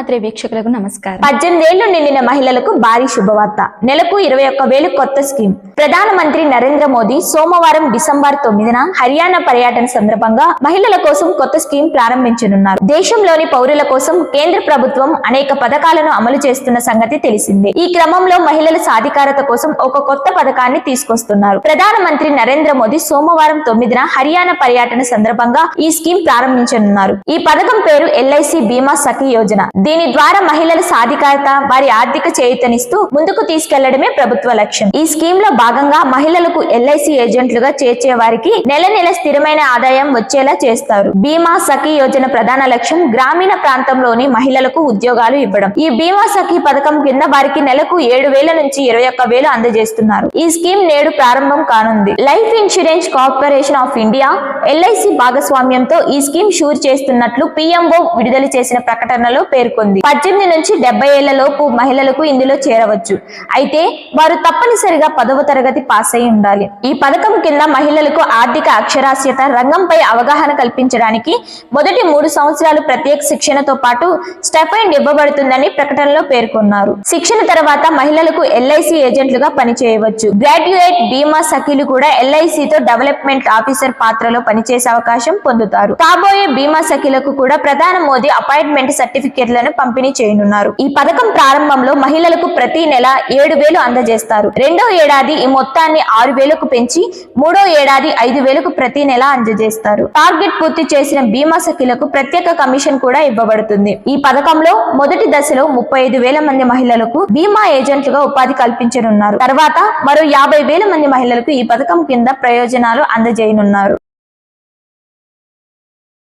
మాత్రే వీక్షకులకు నమస్కారం. పద్దెనిమిదేళ్ళు నిండిన మహిళలకు భారీ శుభవార్త. నెలకు ఇరవై ఒక్క వేలు కొత్త స్కీమ్. ప్రధానమంత్రి నరేంద్ర మోదీ సోమవారం డిసెంబర్ తొమ్మిదిన హర్యానా పర్యటన సందర్భంగా మహిళల కోసం కొత్త స్కీమ్ ప్రారంభించనున్నారు. దేశంలోని పౌరుల కోసం కేంద్ర ప్రభుత్వం అనేక పథకాలను అమలు చేస్తున్న సంగతి తెలిసిందే. ఈ క్రమంలో మహిళల సాధికారత కోసం ఒక కొత్త పథకాన్ని తీసుకొస్తున్నారు. ప్రధానమంత్రి నరేంద్ర మోదీ సోమవారం తొమ్మిదిన హర్యానా పర్యటన సందర్భంగా ఈ స్కీమ్ ప్రారంభించనున్నారు. ఈ పథకం పేరు ఎల్ఐసి బీమా సఖి యోజన. దీని ద్వారా మహిళల సాధికారత వారి ఆర్థిక చేయుతనిస్తూ ముందుకు తీసుకెళ్ళడమే ప్రభుత్వ లక్ష్యం. ఈ స్కీమ్లో భాగంగా మహిళలకు ఎల్ఐసి ఏజెంట్లుగా చేర్చే వారికి నెల నెల స్థిరమైన ఆదాయం వచ్చేలా చేస్తారు. బీమా సఖి యోజన ప్రధాన లక్ష్యం గ్రామీణ ప్రాంతంలోని మహిళలకు ఉద్యోగాలు ఇవ్వడం. ఈ బీమా సఖి పథకం కింద వారికి నెలకు ఏడు వేల నుంచి ఇరవై ఒక్క వేలు అందజేస్తున్నారు. ఈ స్కీమ్ నేడు ప్రారంభం కానుంది. Life insurance corporation of India LIC భాగస్వామ్యంతో ఈ స్కీమ్ షూర్ చేస్తున్నట్లు పిఎంఓ విడుదల చేసిన ప్రకటనలో పేర్కొంది. పద్దెనిమిది నుంచి డెబ్బై ఏళ్ళ లోపు మహిళలకు ఇందులో చేరవచ్చు. అయితే వారు తప్పనిసరిగా పదవ తరగతి పాస్ అయి ఉండాలి. ఈ పథకం కింద మహిళలకు ఆర్థిక అక్షరాస్యత రంగంపై అవగాహన కల్పించడానికి మొదటి మూడు సంవత్సరాలు ప్రత్యేక శిక్షణతో పాటు స్టెఫైండ్ ఇవ్వబడుతుందని ప్రకటనలో పేర్కొన్నారు. శిక్షణ తర్వాత మహిళలకు ఎల్ఐసి ఏజెంట్లుగా పనిచేయవచ్చు. గ్రాడ్యుయేట్ బీమా సఖీలు కూడా ఎల్ఐసితో డెవలప్మెంట్ ఆఫీసర్ పాత్రలో పనిచేసే అవకాశం పొందుతారు. కాబోయే బీమా సఖీలకు కూడా ప్రధాన మోదీ అపాయింట్మెంట్ సర్టిఫికెట్లను పంపిణీ చేయనున్నారు. ఈ పథకం ప్రారంభంలో మహిళలకు ప్రతి నెల ఏడు వేలు అందజేస్తారు. రెండో ఏడాది ఈ మొత్తాన్ని ఆరు వేలకు పెంచి మూడో ఏడాది ఐదు వేలకు ప్రతి నెల అందజేస్తారు. టార్గెట్ పూర్తి చేసిన బీమా సఖీలకు ప్రత్యేక కమిషన్ కూడా ఇవ్వబడుతుంది. ఈ పథకంలో మొదటి దశలో ముప్పై ఐదు వేల మంది మహిళలకు బీమా ఏజెంట్లుగా ఉపాధి కల్పించనున్నారు. తర్వాత మరో యాభై వేల మంది మహిళలకు ఈ పథకం కింద ప్రయోజనాలు అందజేయనున్నారు.